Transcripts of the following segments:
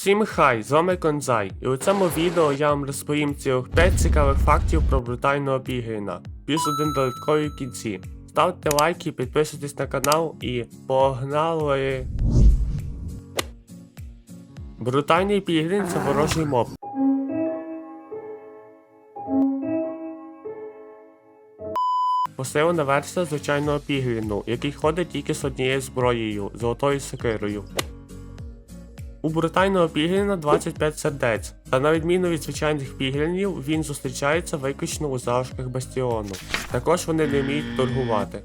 Всім хай, з вами Конзай, і у цьому відео я вам розповім цілих 5 цікавих фактів про брутального пігріна, плюс один додатковий в кінці. Ставте лайки, підписуйтесь на канал і погнали! Брутальний пігрін це ворожий моб. Посилена версія звичайного пігріну, який ходить тільки з однією зброєю золотою сокирою. У брутального пігріна 25 сердець, та на відміну від звичайних пігрінів, він зустрічається виключно у залишках бастіону. Також вони не вміють торгувати.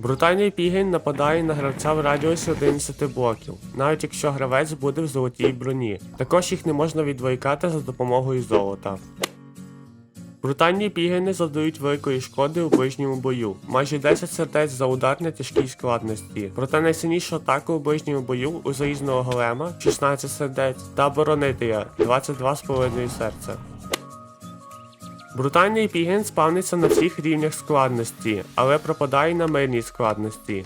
Брутальний пігрін нападає на гравця в радіусі 11 блоків, навіть якщо гравець буде в золотій броні. Також їх не можна відволікати за допомогою золота. Брутальні пігрини завдають великої шкоди у ближньому бою, майже 10 сердець за удар на тяжкій складності. Проте найсильнішу атаку у ближньому бою у залізного голема 16 сердець та оборонителя 22,5 серця. Брутальний пігін спавниться на всіх рівнях складності, але пропадає на мирній складності.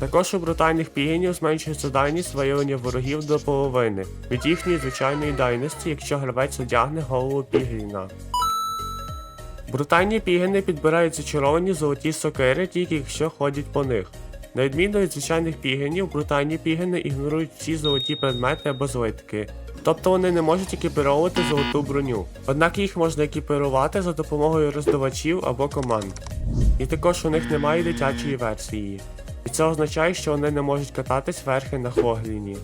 Також у брутальних пігінів зменшується дальність виявлення ворогів до половини від їхньої звичайної дальності, якщо гравець одягне голову пігріна. Брутальні пігини підбирають зачаровані золоті сокири тільки якщо ходять по них. На відміну від звичайних пігінів, брутальні пігини ігнорують всі золоті предмети або злитки. Тобто вони не можуть екіпіровувати золоту броню. Однак їх можна екіпірувати за допомогою роздавачів або команд. І також у них немає дитячої версії. І це означає, що вони не можуть кататись верхи на Хогліні.